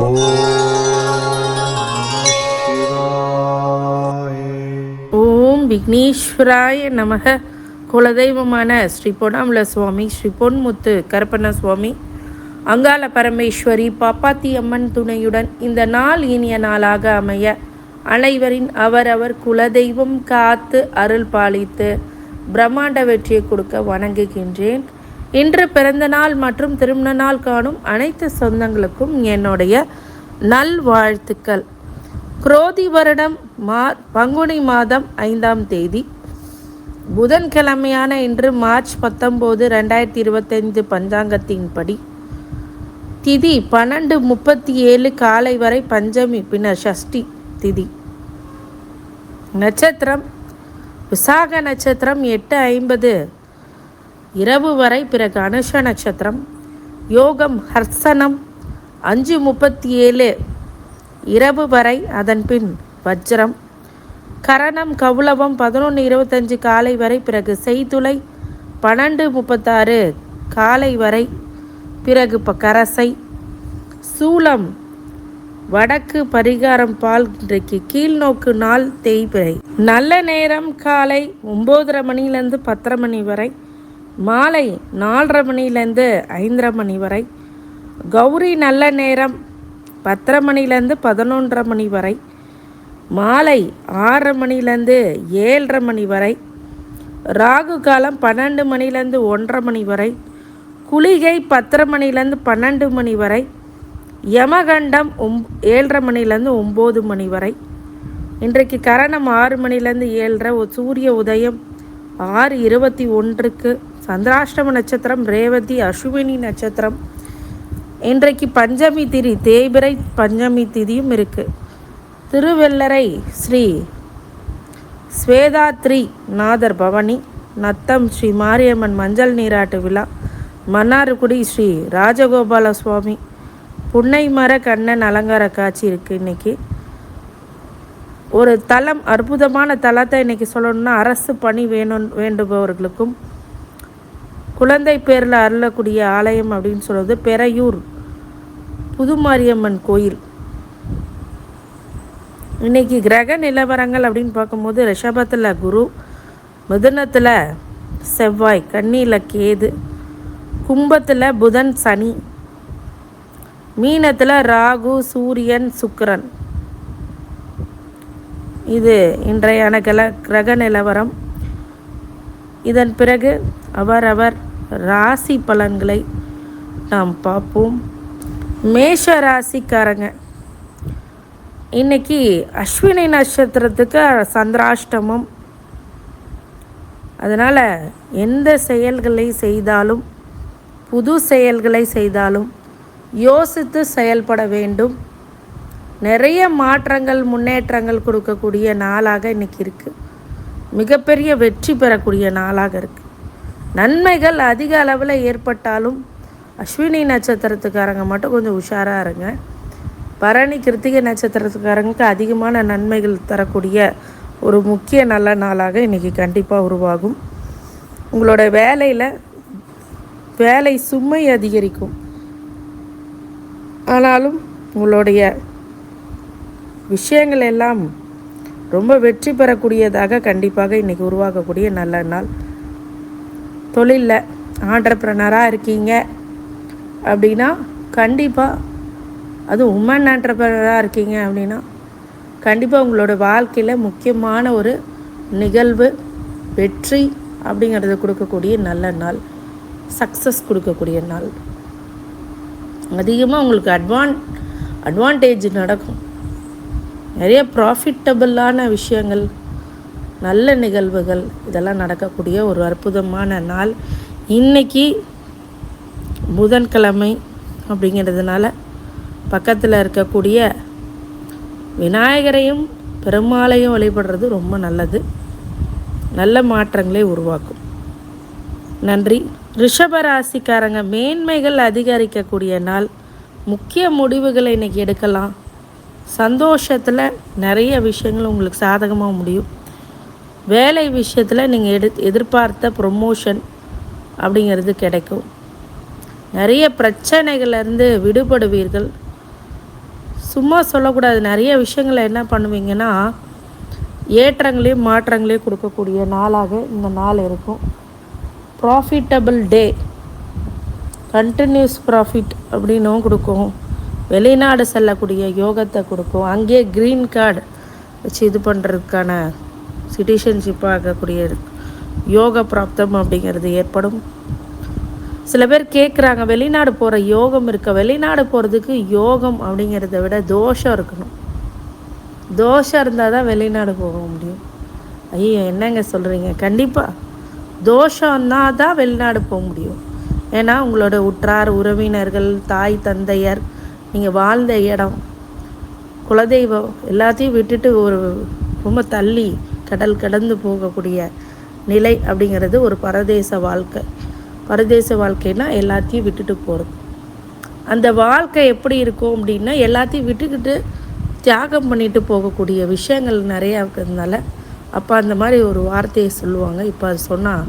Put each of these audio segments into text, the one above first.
ஓம் விக்னேஸ்வராய நமக. குலதெய்வமான ஸ்ரீ பொன்னாமல சுவாமி ஸ்ரீ பொன்முத்து கருப்பண்ண சுவாமி அங்காள பரமேஸ்வரி பாப்பாத்தி அம்மன் துணையுடன் இந்த நாள் இனிய நாளாக அமைய அனைவரின் அவரவர் குலதெய்வம் காத்து அருள் பாலித்து பிரம்மாண்ட வெற்றியை கொடுக்க வணங்குகின்றேன். இன்று பிறந்த நாள் மற்றும் திருமண நாள் காணும் அனைத்து சொந்தங்களுக்கும் என்னுடைய நல்வாழ்த்துக்கள். குரோதி வருடம் மா பங்குனி மாதம் ஐந்தாம் தேதி. புதன்கிழமையான இன்று மார்ச் பத்தொம்போது ரெண்டாயிரத்தி இருபத்தைந்து பஞ்சாங்கத்தின்படி திதி பன்னெண்டு முப்பத்தி ஏழு காலை வரை பஞ்சமி பின்னர் ஷஷ்டி திதி. நட்சத்திரம் விசாக நட்சத்திரம் எட்டு ஐம்பது இரவு வரை பிறகு அனுஷ நட்சத்திரம் யோகம் ஹர்சனம் அஞ்சு முப்பத்தி ஏழு இரவு வரை அதன்பின் வஜ்ரம். கரணம் கவுளவம் பதினொன்று இருபத்தஞ்சு காலை வரை பிறகு செய்துளை பன்னெண்டு முப்பத்தாறு காலை வரை பிறகு இப்போ கரசை. சூலம் வடக்கு பரிகாரம் பால் இன்றைக்கு கீழ்நோக்கு நாள் தேய்பிறை. நல்ல நேரம் காலை ஒம்போதரை மணிலேருந்து பத்தரை மணி வரை மாலை நாலரை மணிலேருந்து ஐந்தரை மணி வரை கௌரி நல்ல நேரம் பத்தரை மணிலேருந்து பதினொன்றரை மணி வரை மாலை ஆறரை மணிலேருந்து ஏழரை மணி வரை ராகு காலம் பன்னெண்டு மணிலேருந்து ஒன்றரை மணி வரை குளிகை பத்தரை மணிலேருந்து பன்னெண்டு மணி வரை யமகண்டம் ஒம் ஏழரை மணிலேருந்து ஒம்பது மணி வரை இன்றைக்கு கரணம் ஆறு மணிலேருந்து ஏழரை சூரிய உதயம் ஆறு இருபத்தி ஒன்றுக்கு சந்திராஷ்டம நட்சத்திரம் ரேவதி அஸ்வினி நட்சத்திரம். இன்றைக்கு பஞ்சமி திதி தேய்பிரை பஞ்சமி திதியும் இருக்குது திருவெல்லரை ஸ்ரீ ஸ்வேதாத்ரி நாதர் பவனி நத்தம் ஸ்ரீ மாரியம்மன் மஞ்சள் நீராட்டு விழா மன்னார்குடி ஸ்ரீ ராஜகோபால சுவாமி புன்னை மர கண்ணன் அலங்கார காட்சி இருக்குது இன்றைக்கி ஒரு தலம் அற்புதமான தலத்தை இன்றைக்கி சொல்லணும்னா அரசு பணி வேணும் வேண்டுபவர்களுக்கும் குழந்தை பேரில் அருளக்கூடிய ஆலயம் அப்படின்னு சொல்கிறது பெரையூர் புதுமாரியம்மன் கோயில். இன்றைக்கி கிரக நிலவரங்கள் அப்படின்னு பார்க்கும்போது ரிஷபத்தில் குரு மிதுனத்தில் செவ்வாய் கண்ணியில் கேது கும்பத்தில் புதன் சனி மீனத்தில் ராகு சூரியன் சுக்கரன். இது இன்றையான கிர கிரக நிலவரம். இதன் பிறகு அவரவர் ராசி பலன்களை நாம் பார்ப்போம். மேஷ ராசிக்காரங்க இன்னைக்கு அஸ்வினி நட்சத்திரத்துக்கு சந்திராஷ்டமம். அதனால் எந்த செயல்களை செய்தாலும் புது செயல்களை செய்தாலும் யோசித்து செயல்பட வேண்டும். நிறைய மாற்றங்கள் முன்னேற்றங்கள் கொடுக்கக்கூடிய நாளாக இன்றைக்கி இருக்குது மிகப்பெரிய வெற்றி பெறக்கூடிய நாளாக இருக்குது நன்மைகள் அதிக அளவில் ஏற்பட்டாலும் அஸ்வினி நட்சத்திரத்துக்காரங்க மட்டும் கொஞ்சம் உஷாராக இருங்க. பரணி கிருத்திகை நட்சத்திரத்துக்காரங்களுக்கு அதிகமான நன்மைகள் தரக்கூடிய ஒரு முக்கிய நல்ல நாளாக இன்றைக்கி கண்டிப்பாக உருவாகும். உங்களோட வேலையில் வேலை சுமை அதிகரிக்கும். ஆனாலும் உங்களுடைய விஷயங்கள் எல்லாம் ரொம்ப வெற்றி பெறக்கூடியதாக கண்டிப்பாக இன்றைக்கி உருவாகக்கூடிய நல்ல நாள். தொழிலில் ஆண்டர்ப்ரனராக இருக்கீங்க. அப்படின்னா கண்டிப்பாக அது உமன் ஆண்டர்ப்ரனராக இருக்கீங்க அப்படின்னா கண்டிப்பாக உங்களோட வாழ்க்கையில் முக்கியமான ஒரு நிகழ்வு வெற்றி அப்படிங்கிறத கொடுக்கக்கூடிய நல்ல நாள் சக்ஸஸ் கொடுக்கக்கூடிய நாள். அதிகமாக உங்களுக்கு அட்வான் அட்வான்டேஜ் நடக்கும். நிறைய ப்ராஃபிட்டபிளான விஷயங்கள் நல்ல நிகழ்வுகள் இதெல்லாம் நடக்கக்கூடிய ஒரு அற்புதமான நாள். இன்றைக்கி புதன்கிழமை அப்படிங்கிறதுனால பக்கத்தில் இருக்கக்கூடிய விநாயகரையும் பெருமாளையும் வழிபடுறது ரொம்ப நல்லது. நல்ல மாற்றங்களை உருவாக்கும். நன்றி. ரிஷபராசிக்காரங்க மேன்மைகள் அதிகரிக்கக்கூடிய நாள். முக்கிய முடிவுகளை இன்றைக்கி எடுக்கலாம். சந்தோஷத்தில் நிறைய விஷயங்கள் உங்களுக்கு சாதகமாக முடியும். வேலை விஷயத்தில் நீங்கள் எடு எதிர்பார்த்த ப்ரொமோஷன் அப்படிங்கிறது கிடைக்கும். நிறைய பிரச்சனைகள்லேருந்து விடுபடுவீர்கள். சும்மா சொல்லக்கூடாது. நிறைய விஷயங்களை என்ன பண்ணுவீங்கன்னா ஏற்றங்களையும் மாற்றங்களையும் கொடுக்கக்கூடிய நாளாக இந்த நாள் இருக்கும். ப்ராஃபிட்டபிள் டே கண்டினியூஸ் ப்ராஃபிட் அப்படின்னும் கொடுக்கும். வெளிநாடு செல்லக்கூடிய யோகத்தை கொடுக்கும். அங்கேயே க்ரீன் கார்டு வச்சு இது பண்ணுறதுக்கான சிட்டிசன்ஷிப் ஆகக்கூடிய யோக பிராப்தம் அப்படிங்கிறது ஏற்படும். சில பேர் கேட்குறாங்க வெளிநாடு போகிற யோகம் இருக்க. வெளிநாடு போகிறதுக்கு யோகம் அப்படிங்கிறத விட தோஷம் இருக்கணும். தோஷம் இருந்தால் தான் வெளிநாடு போக முடியும். ஐயோ என்னங்க சொல்கிறீங்க கண்டிப்பாக தோஷம்னா தான் வெளிநாடு போக முடியும். ஏன்னா உங்களோட உற்றார் உறவினர்கள் தாய் தந்தையர் நீங்கள் வாழ்ந்த இடம் குலதெய்வம் எல்லாத்தையும் விட்டுட்டு ஒரு ரொம்ப தள்ளி கடல் கடந்து போகக்கூடிய நிலை அப்படிங்கிறது ஒரு பரதேச வாழ்க்கை. பரதேச வாழ்க்கைனா எல்லாத்தையும் விட்டுட்டு போகிறது அந்த வாழ்க்கை எப்படி இருக்கும் அப்படின்னா எல்லாத்தையும் விட்டுக்கிட்டு தியாகம் பண்ணிட்டு போகக்கூடிய விஷயங்கள் நிறையா இருக்கிறதுனால அப்போ அந்த மாதிரி ஒரு வார்த்தையை சொல்லுவாங்க. இப்போ அது சொன்னால்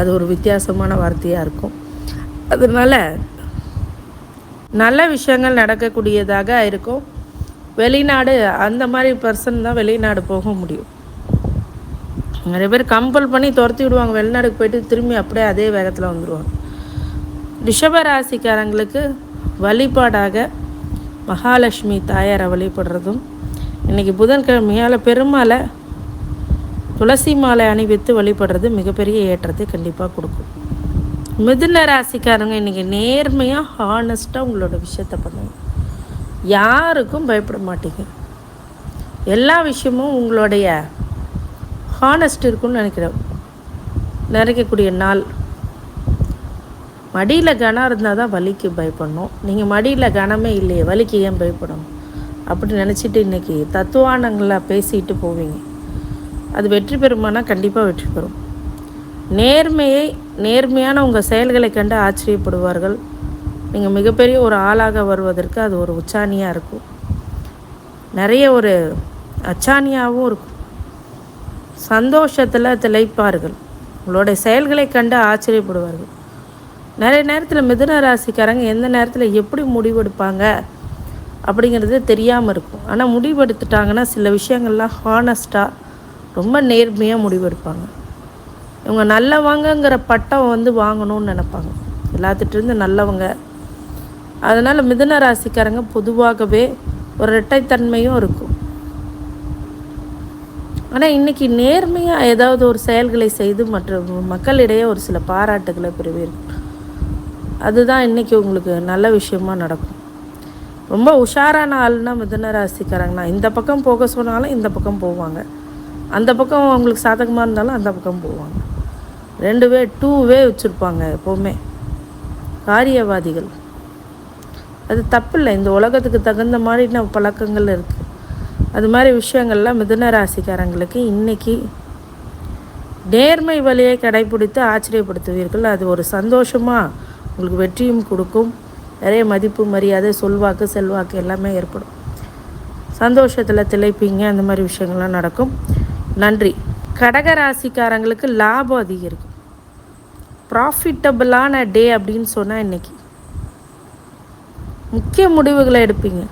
அது ஒரு வித்தியாசமான வார்த்தையாக இருக்கும். அதனால் நல்ல விஷயங்கள் நடக்கக்கூடியதாக இருக்கும். வெளிநாடு அந்த மாதிரி பர்சன் தான் வெளிநாடு போக முடியும். நிறைய பேர் கம்பல் பண்ணி துரத்தி விடுவாங்க. வெளிநாடுக்கு போயிட்டு திரும்பி அப்படியே அதே வேகத்தில் வந்துடுவாங்க ரிஷபராசிக்காரங்களுக்கு வழிபாடாக மகாலட்சுமி தாயாரை வழிபடுறதும் இன்றைக்கி புதன்கிழமையால் பெருமாளை துளசி மாலை அணிவித்து வழிபடுறது மிகப்பெரிய ஏற்றத்தை கண்டிப்பாக கொடுக்கும். மிதுன ராசிக்காரங்க இன்றைக்கி நேர்மையாக ஹானஸ்ட்டாக உங்களோட விஷயத்த பண்ணுங்க. யாருக்கும் பயப்பட மாட்டீங்க. எல்லா விஷயமும் உங்களுடைய ஹானஸ்ட் இருக்குன்னு நினைக்கிறேன். நிறைக்கக்கூடிய நாள். மடியில் கனம் இருந்தால் தான் வலிக்கு பயப்படணும். நீங்கள் மடியில் கனமே இல்லையே வலிக்கு ஏன் பயப்படணும்? அப்படி நினச்சிட்டு இன்றைக்கி தத்துவானங்களாக பேசிட்டு போவீங்க. அது வெற்றி பெறுமானா கண்டிப்பாக வெற்றி பெறும். நேர்மையை நேர்மையான உங்கள் செயல்களை கண்டு ஆச்சரியப்படுவார்கள். நீங்கள் மிகப்பெரிய ஒரு ஆளாக வருவதற்கு அது ஒரு உச்சாணியாக இருக்கும். நிறைய ஒரு அச்சாணியாகவும் இருக்கும். சந்தோஷத்தில் திளைப்பார்கள். உங்களுடைய செயல்களை கண்டு ஆச்சரியப்படுவார்கள். நிறைய நேரத்தில் மிதுன ராசிக்காரங்க எந்த நேரத்தில் எப்படி முடிவெடுப்பாங்க அப்படிங்கிறது தெரியாமல் இருக்கும். ஆனால் முடிவெடுத்துட்டாங்கன்னா சில விஷயங்கள்லாம் ஹானஸ்ட்டாக ரொம்ப நேர்மையாக முடிவெடுப்பாங்க. இவங்க நல்லவங்கங்கிற பட்டம் வந்து வாங்கணும்னு நினப்பாங்க. எல்லாத்துட்டிருந்து நல்லவங்க. அதனால் மிதுன ராசிக்காரங்க பொதுவாகவே ஒரு இரட்டைத்தன்மையும் இருக்கும். ஆனால் இன்றைக்கி நேர்மையாக ஏதாவது ஒரு செயல்களை செய்து மற்ற மக்களிடையே ஒரு சில பாராட்டுகளை பெறுவீர்கள். அதுதான் இன்றைக்கி உங்களுக்கு நல்ல விஷயமா நடக்கும். ரொம்ப உஷாரான ஆள்னா மிதன ராசிக்காரங்கண்ணா இந்த பக்கம் போக சொன்னாலும் இந்த பக்கம் போவாங்க. அந்த பக்கம் அவங்களுக்கு சாதகமாக இருந்தாலும் அந்த பக்கம் போவாங்க. ரெண்டு வே டூ வே வச்சுருப்பாங்க எப்போவுமே. காரியவாதிகள். அது தப்பில்லை. இந்த உலகத்துக்கு தகுந்த மாதிரி பழக்கங்கள் இருக்குது அது மாதிரி விஷயங்கள்லாம் மிதுன ராசிக்காரங்களுக்கு இன்றைக்கி நேர்மை வழியை கடைபிடித்து ஆச்சரியப்படுத்துவீர்கள். அது ஒரு சந்தோஷமாக உங்களுக்கு வெற்றியும் கொடுக்கும். நிறைய மதிப்பு மரியாதை சொல்வாக்கு செல்வாக்கு எல்லாமே ஏற்படும். சந்தோஷத்தில் திளைப்பீங்க. அந்த மாதிரி விஷயங்கள்லாம் நடக்கும். நன்றி. கடக ராசிக்காரங்களுக்கு லாபம் இருக்கும் ப்ராஃபிட்டபிளான டே அப்படின்னு சொன்னால் இன்றைக்கி முக்கிய முடிவுகளை எடுப்பீங்க.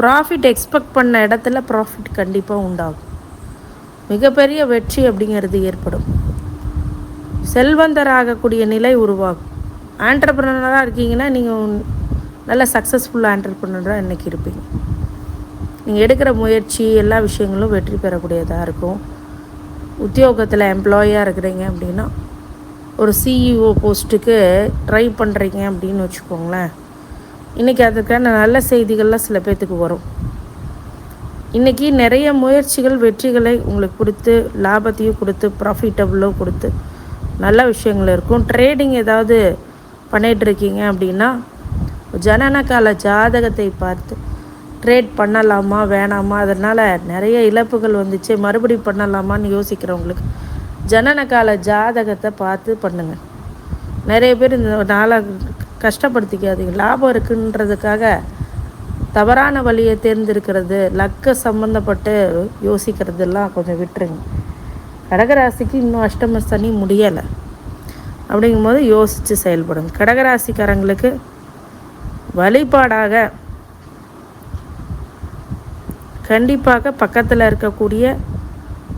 ப்ராஃபிட் எக்ஸ்பெக்ட் பண்ண இடத்துல ப்ராஃபிட் கண்டிப்பாக உண்டாகும். மிகப்பெரிய வெற்றி அப்படிங்கிறது ஏற்படும். செல்வந்தராகக்கூடிய நிலை உருவாகும். ஆண்டர்பிரனராக இருக்கீங்கன்னா நீங்கள் நல்ல சக்ஸஸ்ஃபுல் ஆண்டர்பிரனராக இன்றைக்கி இருப்பீங்க. நீங்கள் எடுக்கிற முயற்சி எல்லா விஷயங்களும் வெற்றி பெறக்கூடியதாக இருக்கும். உத்தியோகத்தில் எம்ப்ளாயாக இருக்கிறீங்க அப்படின்னா ஒரு சிஇஓ போஸ்ட்டுக்கு ட்ரை பண்ணுறீங்க அப்படின்னு வச்சுக்கோங்களேன். இன்றைக்கி அதற்கான நல்ல செய்திகள்லாம் சில பேர்த்துக்கு வரும். இன்றைக்கி நிறைய முயற்சிகள் வெற்றிகளை உங்களுக்கு கொடுத்து லாபத்தையும் கொடுத்து ப்ராஃபிட்டபுளும் கொடுத்து நல்ல விஷயங்கள் இருக்கும். ட்ரேடிங் ஏதாவது பண்ணிகிட்ருக்கீங்க அப்படின்னா ஜனன கால ஜாதகத்தை பார்த்து ட்ரேட் பண்ணலாமா வேணாமா? அதனால் நிறைய இழப்புகள் வந்துச்சு. மறுபடி பண்ணலாமான்னு யோசிக்கிறவங்களுக்கு ஜனன கால ஜாதகத்தை பார்த்து பண்ணுங்கள் நிறைய பேர் இந்த நாளை கஷ்டப்படுத்திக்காதீங்க. லாபம் இருக்குன்றதுக்காக தவறான வழியை தேர்ந்தெடுக்கிறது லக்க சம்மந்தப்பட்டு யோசிக்கிறதெல்லாம் கொஞ்சம் விட்டுருங்க. கடகராசிக்கு இன்னும் அஷ்டம சனி முடியலை. அப்படிங்கும்போது யோசித்து செயல்படும் கடகராசிக்காரங்களுக்கு வழிபாடாக கண்டிப்பாக பக்கத்தில் இருக்கக்கூடிய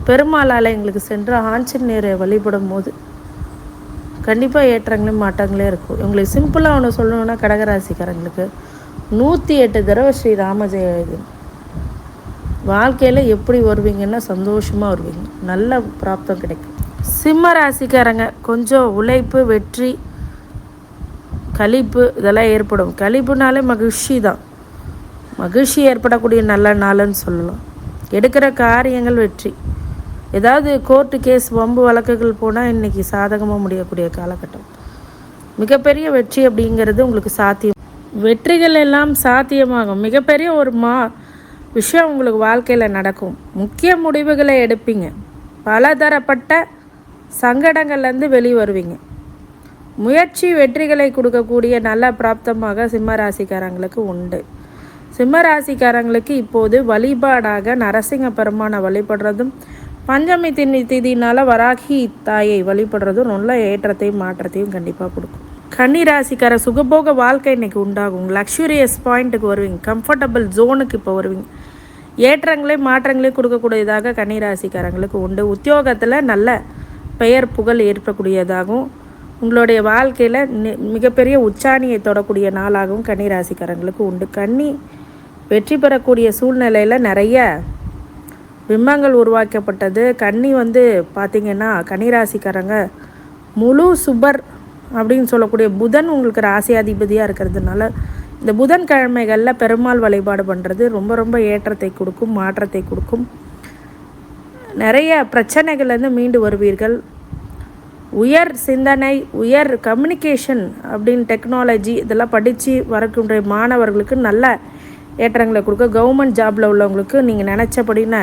பெருமாள் ஆலயங்களுக்கு சென்று ஆஞ்சநேயரை வழிபடும் போது கண்டிப்பாக ஏற்றங்களே மாற்றங்களே இருக்கும். இவங்களுக்கு சிம்பிளாக ஒன்று சொல்லணுன்னா கடகராசிக்காரங்களுக்கு நூற்றி எட்டு தடவை ஸ்ரீ ராமஜெய எழுது வாழ்க்கையில் எப்படி வருவீங்கன்னா சந்தோஷமாக வருவீங்க. நல்ல பிராப்தம் கிடைக்கும். சிம்ம ராசிக்காரங்க கொஞ்சம் உழைப்பு வெற்றி கழிப்பு இதெல்லாம் ஏற்படும். கழிப்புனாலே மகிழ்ச்சி தான். மகிழ்ச்சி ஏற்படக்கூடிய நல்ல நாளுன்னு சொல்லலாம். எடுக்கிற காரியங்கள் வெற்றி. ஏதாவது கோர்ட்டு கேஸ் வம்பு வழக்குகள் போனால் இன்றைக்கி சாதகமாக முடியக்கூடிய காலகட்டம். மிகப்பெரிய வெற்றி அப்படிங்கிறது உங்களுக்கு சாத்தியம். வெற்றிகள் எல்லாம் சாத்தியமாகும். மிகப்பெரிய ஒரு மா விஷயம் உங்களுக்கு வாழ்க்கையில் நடக்கும். முக்கிய முடிவுகளை எடுப்பீங்க. பலதரப்பட்ட சங்கடங்கள்லேருந்து வெளியே வருவீங்க முயற்சி வெற்றிகளை கொடுக்கக்கூடிய நல்ல பிராப்தமாக சிம்ம ராசிக்காரங்களுக்கு உண்டு. சிம்ம ராசிக்காரங்களுக்கு இப்போது வழிபாடாக நரசிங்க பெருமானை வழிபடுறதும் பஞ்சமி திணி திதினால் வராகி தாயை வழிபடுறதும் நல்ல ஏற்றத்தையும் மாற்றத்தையும் கண்டிப்பாக கொடுக்கும். கன்னி ராசிக்கார சுகபோக வாழ்க்கை இன்னைக்கு உண்டாகும். லக்ஸுரியஸ் பாயிண்ட்டுக்கு வருவீங்க. கம்ஃபர்டபுள் ஜோனுக்கு இப்போ வருவீங்க. ஏற்றங்களே மாற்றங்களே கொடுக்கக்கூடியதாக கன்னி ராசிக்காரங்களுக்கு உண்டு. உத்தியோகத்தில் நல்ல பெயர் புகழ் ஏற்படக்கூடியதாகவும் உங்களுடைய வாழ்க்கையில் மிகப்பெரிய உச்சாணியை தொடக்கூடிய நாளாகவும் கன்னி ராசிக்காரங்களுக்கு உண்டு. கன்னி வெற்றி பெறக்கூடிய சூழ்நிலையில் நிறைய பிம்பங்கள் உருவாக்கப்பட்டது. கன்னி வந்து பார்த்திங்கன்னா கன்னிராசிக்காரங்க. முழு சுபர் அப்படின்னு சொல்லக்கூடிய புதன் உங்களுக்கு ராசியாதிபதியாக இருக்கிறதுனால இந்த புதன் கிழமைகளில் பெருமாள் வழிபாடு பண்ணுறது ரொம்ப ரொம்ப ஏற்றத்தை கொடுக்கும் மாற்றத்தை கொடுக்கும். நிறைய பிரச்சனைகள்லேருந்து மீண்டு வருவீர்கள். உயர் சிந்தனை உயர் கம்யூனிகேஷன் அப்படின்னு டெக்னாலஜி இதெல்லாம் படித்து வரக்கூடிய மாணவர்களுக்கு நல்ல ஏற்றங்களை கொடுக்க. கவர்மெண்ட் ஜாபில் உள்ளவங்களுக்கு நீங்கள் நினச்சபடின்னு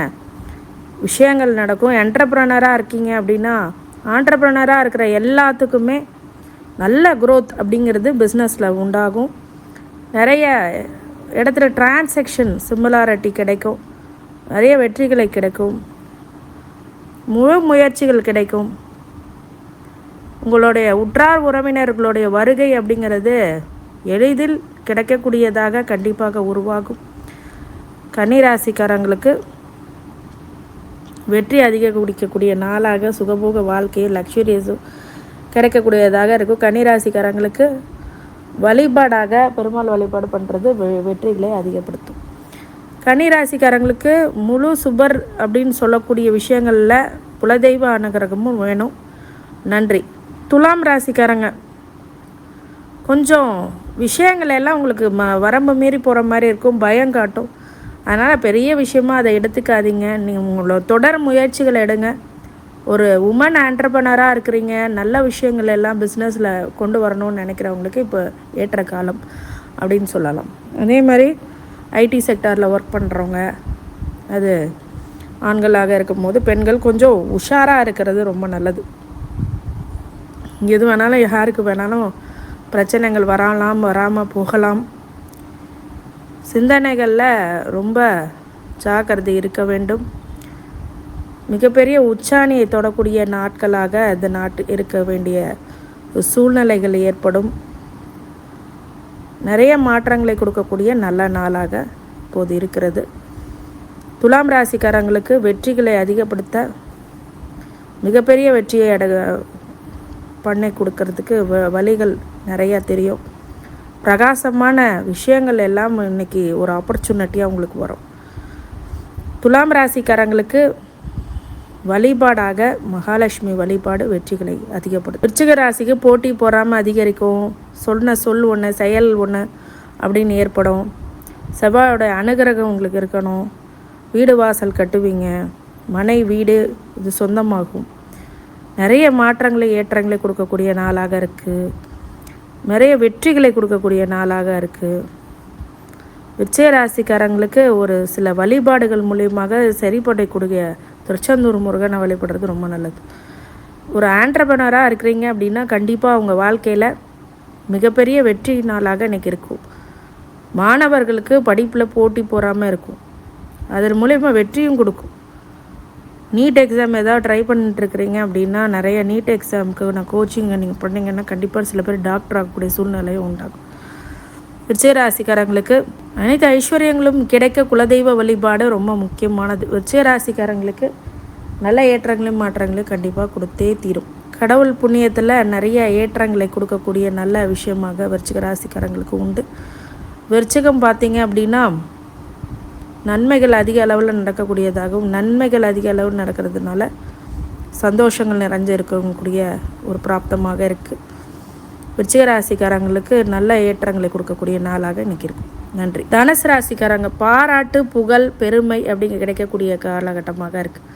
விஷயங்கள் நடக்கும். என்டர்ப்ரனராக இருக்கீங்க அப்படின்னா ஆண்டர்ப்ரனராக இருக்கிற எல்லாத்துக்குமே நல்ல க்ரோத் அப்படிங்கிறது பிஸ்னஸில் உண்டாகும். நிறைய இடத்துல டிரான்சாக்ஷன் சிமிலாரிட்டி கிடைக்கும். நிறைய வெற்றிகளை கிடைக்கும். முழு முயற்சிகள் கிடைக்கும். உங்களுடைய உற்றார் உறவினர்களுடைய வருகை அப்படிங்கிறது எளிதில் கிடைக்கக்கூடியதாக கண்டிப்பாக உருவாகும். கன்னிராசிக்காரங்களுக்கு வெற்றி அதிக குடிக்கக்கூடிய நாளாக சுகபோக வாழ்க்கையை லக்ஸுரியஸும் கிடைக்கக்கூடியதாக இருக்கும். கன்னிராசிக்காரங்களுக்கு வழிபாடாக பெருமாள் வழிபாடு பண்ணுறது வெற்றிகளை அதிகப்படுத்தும். கன்னிராசிக்காரங்களுக்கு முழு சுபர் அப்படின்னு சொல்லக்கூடிய விஷயங்களில் குலதெய்வ அனுகிரகமும் வேணும். நன்றி. துலாம் ராசிக்காரங்க கொஞ்சம் விஷயங்கள் எல்லாம் உங்களுக்கு ம வரம்பு மீறி போகிற மாதிரி இருக்கும். பயம் காட்டும். அதனால் பெரிய விஷயமா அதை எடுத்துக்காதீங்க. நீங்கள் உங்களோட தொடர் முயற்சிகளை எடுங்க. ஒரு உமன் ஆண்டர்பனராக இருக்கிறீங்க. நல்ல விஷயங்கள் எல்லாம் பிஸ்னஸில் கொண்டு வரணும்னு நினைக்கிறவங்களுக்கு இப்போ ஏற்ற காலம் அப்படின்னு சொல்லலாம். அதே மாதிரி ஐடி செக்டாரில் ஒர்க் பண்ணுறவங்க அது ஆண்களாக இருக்கும்போது பெண்கள் கொஞ்சம் உஷாராக இருக்கிறது ரொம்ப நல்லது. எது வேணாலும் யாருக்கு வேணாலும் பிரச்சனைகள் வரலாம் வராமல் போகலாம். சிந்தனைகளில் ரொம்ப ஜாக்கிரதை இருக்க வேண்டும். மிகப்பெரிய உச்சாணியை தொடக்கூடிய நாட்களாக இந்த நாட்டு இருக்க வேண்டிய சூழ்நிலைகள் ஏற்படும். நிறைய மாற்றங்களை கொடுக்கக்கூடிய நல்ல நாளாக இப்போது இருக்கிறது. துலாம் ராசிக்காரங்களுக்கு வெற்றிகளை அதிகப்படுத்த மிகப்பெரிய வெற்றியை அட பண்ணி கொடுக்கறதுக்கு வ வழிகள் நிறையா தெரியும். பிரகாசமான விஷயங்கள் எல்லாம் இன்றைக்கி ஒரு ஆப்பர்ச்சுனிட்டியாக உங்களுக்கு வரும். துலாம் ராசிக்காரங்களுக்கு வழிபாடாக மகாலட்சுமி வழிபாடு வெற்றிகளை அதிகப்படுத்தும். விருச்சிக ராசிக்கு போட்டி போடாமல் அதிகரிக்கும். சொன்ன சொல் ஒன்று செயல் ஒன்று அப்படின்னு ஏற்படும். செவ்வாயோட அனுகிரகம் உங்களுக்கு இருக்கணும். வீடு வாசல் கட்டுவீங்க. மனை வீடு இது சொந்தமாகும். நிறைய மாற்றங்களை ஏற்றங்களை கொடுக்கக்கூடிய நாளாக இருக்குது நிறைய வெற்றிகளை கொடுக்கக்கூடிய நாளாக இருக்குது விச்சய ராசிக்காரங்களுக்கு ஒரு சில வழிபாடுகள் மூலியமாக சரிப்படை கொடுக்க திருச்செந்தூர் முருகனை வழிபடுறது ரொம்ப நல்லது. ஒரு ஆண்டர்பனராக இருக்கிறீங்க அப்படின்னா கண்டிப்பாக அவங்க வாழ்க்கையில் மிகப்பெரிய வெற்றி நாளாக இன்றைக்கி இருக்கும். மாணவர்களுக்கு படிப்பில் போட்டி போகாமல் இருக்கும். அதன் மூலயமா வெற்றியும் கொடுக்கும். நீட் எக்ஸாம் ஏதாவது ட்ரை பண்ணிட்டுருக்கிறீங்க அப்படின்னா நிறைய நீட் எக்ஸாமுக்கு நான் கோச்சிங்கை நீங்கள் பண்ணிங்கன்னா கண்டிப்பாக சில பேர் டாக்டர் ஆகக்கூடிய சூழ்நிலையும் உண்டாகும். விருச்சயராசிக்காரங்களுக்கு அனைத்து ஐஸ்வர்யங்களும் கிடைக்க குலதெய்வ வழிபாடு ரொம்ப முக்கியமானது. விருச்சயராசிக்காரங்களுக்கு நல்ல ஏற்றங்களையும் மாற்றங்களையும் கண்டிப்பாக கொடுத்தே தீரும். கடவுள் புண்ணியத்தில் நிறைய ஏற்றங்களை கொடுக்கக்கூடிய நல்ல விஷயமாக விருச்சிக ராசிக்காரங்களுக்கு உண்டு. விருச்சிகம் பார்த்தீங்க அப்படின்னா நன்மைகள் அதிக அளவில் நடக்கக்கூடியதாகவும் நன்மைகள் அதிக அளவில் நடக்கிறதுனால சந்தோஷங்கள் நிறைஞ்சு இருக்கக்கூடிய ஒரு பிராப்தமாக இருக்குது விருச்சிக ராசிக்காரங்களுக்கு நல்ல ஏற்றங்களை கொடுக்கக்கூடிய நாளாக இன்றைக்கி இருக்கும் நன்றி. தனுசு ராசிக்காரங்க பாராட்டு புகழ் பெருமை அப்படிங்க கிடைக்கக்கூடிய காலகட்டமாக இருக்குது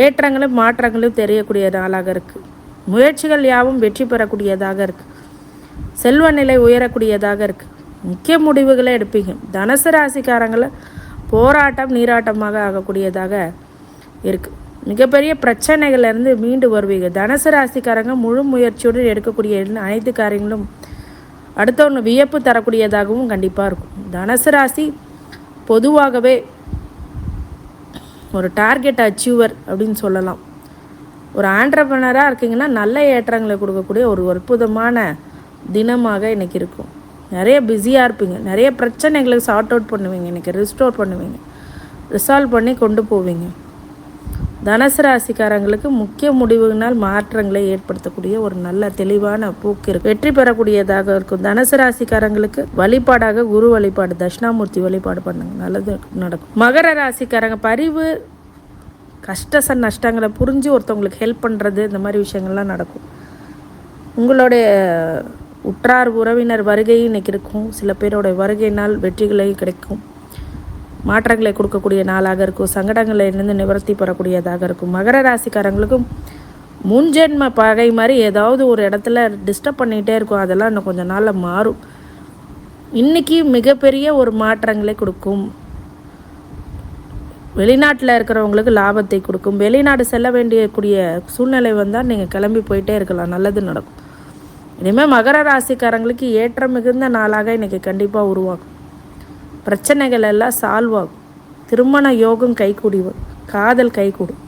ஏற்றங்களும் மாற்றங்களும் தெரியக்கூடிய நாளாக இருக்குது முயற்சிகள் யாவும் வெற்றி பெறக்கூடியதாக இருக்குது செல்வ நிலை உயரக்கூடியதாக இருக்குது முக்கிய முடிவுகளை எடுப்பீங்க. தனுசு ராசிக்காரங்களை போராட்டம் நீராட்டமாக ஆகக்கூடியதாக இருக்குது மிகப்பெரிய பிரச்சனைகள்லேருந்து மீண்டு வருவீங்க. தனுசு ராசிக்காரங்க முழு முயற்சியுடன் எடுக்கக்கூடிய அனைத்து காரியங்களும் அடுத்த வியப்பு தரக்கூடியதாகவும் கண்டிப்பாக இருக்கும். தனுசு ராசி பொதுவாகவே ஒரு டார்கெட் அச்சீவர் அப்படின்னு சொல்லலாம். ஒரு ஆண்டர்பனராக இருக்கீங்கன்னா நல்ல ஏற்றங்களை கொடுக்கக்கூடிய ஒரு அற்புதமான தினமாக இன்றைக்கி இருக்கும். நிறைய பிஸியாக இருப்பீங்க. நிறைய பிரச்சனைகளை சார்ட் அவுட் பண்ணுவீங்க. இன்றைக்கி ரிஸ்டோர் பண்ணுவீங்க. ரிசால்வ் பண்ணி கொண்டு போவீங்க. தனுசு ராசிக்காரங்களுக்கு முக்கிய முடிவுகளால் மாற்றங்களை ஏற்படுத்தக்கூடிய ஒரு நல்ல தெளிவான போக்கு இருக்கு. வெற்றி பெறக்கூடியதாக இருக்கும். தனுசு ராசிக்காரங்களுக்கு வழிபாடாக குரு வழிபாடு தட்சிணாமூர்த்தி வழிபாடு பண்ணுங்க. நல்லது நடக்கும். மகர ராசிக்காரங்க பரிவு கஷ்ட நஷ்டங்களை புரிஞ்சு ஒருத்தவங்களுக்கு ஹெல்ப் பண்ணுறது இந்த மாதிரி விஷயங்கள்லாம் நடக்கும். உங்களுடைய உற்றார் உறவினர் வருகை இன்றைக்கி இருக்கும். சில பேரோட வருகையினால் வெற்றிகளை கிடைக்கும். மாற்றங்களை கொடுக்கக்கூடிய நாளாக இருக்கும். சங்கடங்களை இருந்து நிவர்த்தி பெறக்கூடியதாக இருக்கும். மகர ராசிக்காரங்களுக்கும் முன்ஜென்ம பகை மாதிரி ஏதாவது ஒரு இடத்துல டிஸ்டர்ப் பண்ணிகிட்டே இருக்கும். அதெல்லாம் இன்னும் கொஞ்சம் நாளில் மாறும். இன்றைக்கி மிகப்பெரிய ஒரு மாற்றங்களை கொடுக்கும். வெளிநாட்டில் இருக்கிறவங்களுக்கு லாபத்தை கொடுக்கும். வெளிநாடு செல்ல வேண்டியக்கூடிய சூழ்நிலை வந்தால் நீங்கள் கிளம்பி போயிட்டே இருக்கலாம். நல்லது நடக்கும். இனிமேல் மகர ராசிக்காரங்களுக்கு ஏற்றம் மிகுந்த நாளாக இன்றைக்கி கண்டிப்பாக உருவாகும். பிரச்சனைகள் எல்லாம் சால்வ் ஆகும். திருமண யோகம் கைகூடி காதல் கைகூடும்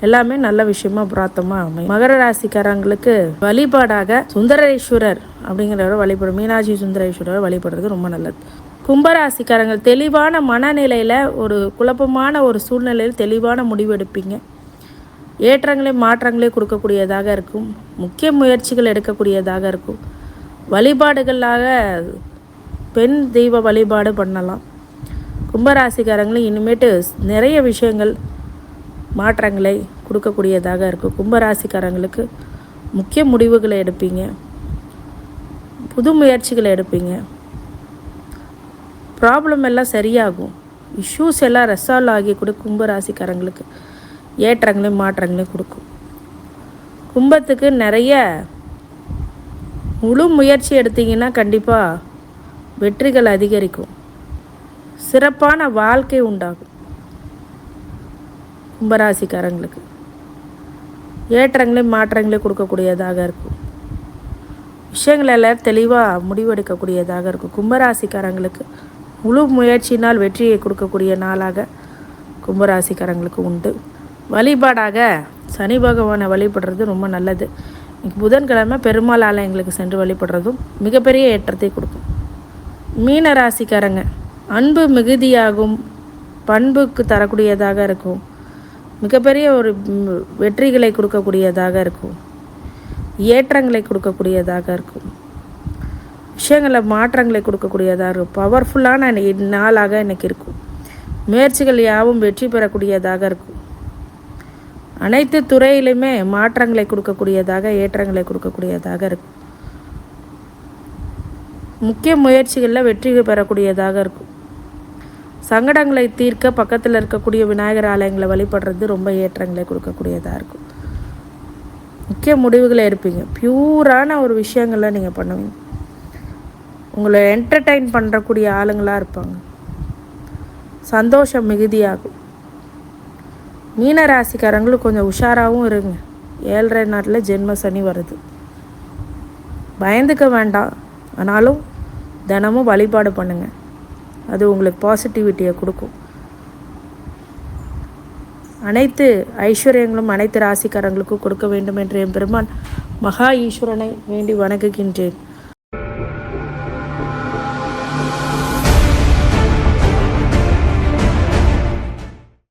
எல்லாமே நல்ல விஷயமா பிராத்தமாக அமையும். மகர ராசிக்காரங்களுக்கு வழிபாடாக சுந்தரேஸ்வரர் அப்படிங்கிறவரை வழிபடும். மீனாட்சி சுந்தரேஸ்வரர் வழிபடுறது ரொம்ப நல்லது. கும்பராசிக்காரங்கள் தெளிவான மனநிலையில் ஒரு குழப்பமான ஒரு சூழ்நிலையில் தெளிவான முடிவு எடுப்பீங்க. ஏற்றங்களையும் மாற்றங்களையும் கொடுக்கக்கூடியதாக இருக்கும். முக்கிய முயற்சிகள் எடுக்கக்கூடியதாக இருக்கும். வழிபாடுகளாக பெண் தெய்வ வழிபாடு பண்ணலாம். கும்பராசிக்காரங்களும் இனிமேட்டு நிறைய விஷயங்கள் மாற்றங்களை கொடுக்கக்கூடியதாக இருக்கும். கும்பராசிக்காரங்களுக்கு முக்கிய முடிவுகளை எடுப்பீங்க. புது முயற்சிகளை எடுப்பீங்க. ப்ராப்ளம் எல்லாம் சரியாகும். இஷ்யூஸ் எல்லாம் ரெசால்வ் ஆகி கூட கும்பராசிக்காரங்களுக்கு ஏற்றங்களையும் மாற்றங்களையும் கொடுக்கும். கும்பத்துக்கு நிறைய முழு முயற்சி எடுத்தீங்கன்னா கண்டிப்பாக வெற்றிகள் அதிகரிக்கும். சிறப்பான வாழ்க்கை உண்டாகும். கும்பராசிக்காரங்களுக்கு. ஏற்றங்களையும் மாற்றங்களையும் கொடுக்கக்கூடியதாக இருக்கும். விஷயங்கள் எல்லாம் தெளிவாக முடிவெடுக்கக்கூடியதாக இருக்கும். கும்பராசிக்காரங்களுக்கு முழு முயற்சியினால் வெற்றியை கொடுக்கக்கூடிய நாளாக கும்பராசிக்காரங்களுக்கு உண்டு. வழிபாடாக சனி பகவானை வழிபடுறது ரொம்ப நல்லது. புதன்கிழமை பெருமாள் ஆலயங்களுக்கு சென்று வழிபடுறதும் மிகப்பெரிய ஏற்றத்தை கொடுக்கும். மீன ராசிக்காரங்க அன்பு மிகுதியாகும் பண்புக்கு தரக்கூடியதாக இருக்கும். மிகப்பெரிய ஒரு வெற்றிகளை கொடுக்கக்கூடியதாக இருக்கும். ஏற்றங்களை கொடுக்கக்கூடியதாக இருக்கும். விஷயங்களில் மாற்றங்களை கொடுக்கக்கூடியதாக இருக்கும். பவர்ஃபுல்லான நாளாக எனக்கு இருக்கும். முயற்சிகள் யாவும் வெற்றி பெறக்கூடியதாக இருக்கும். அனைத்து துறையிலுமே மாற்றங்களை கொடுக்கக்கூடியதாக ஏற்றங்களை கொடுக்கக்கூடியதாக இருக்கும் முக்கிய முயற்சிகளில் வெற்றி பெறக்கூடியதாக இருக்கும். சங்கடங்களை தீர்க்க பக்கத்தில் இருக்கக்கூடிய விநாயகர் ஆலயங்களை வழிபடுறது ரொம்ப ஏற்றங்களை கொடுக்கக்கூடியதாக இருக்கும். முக்கிய முடிவுகளை எடுப்பீங்க. பியூரான ஒரு விஷயங்களை நீங்கள் பண்ணுவீங்க. உங்களை என்டர்டைன் பண்ணுறக்கூடிய ஆளுங்களாக இருப்பாங்க. சந்தோஷம் மிகுதியாகும். மீன ராசிக்காரங்களும் கொஞ்சம் உஷாராகவும் இருங்க. ஏழரை நாட்டில் ஜென்ம சனி வருது. பயந்துக்க வேண்டாம். ஆனாலும் தினமும் வழிபாடு பண்ணுங்கள் அது உங்களுக்கு பாசிட்டிவிட்டியை கொடுக்கும். அனைத்து ஐஸ்வர்யங்களும் அனைத்து ராசிக்காரங்களுக்கும் கொடுக்க வேண்டும் என்று என் பெருமான் மகா ஈஸ்வரனை வேண்டி வணங்குகின்றேன்.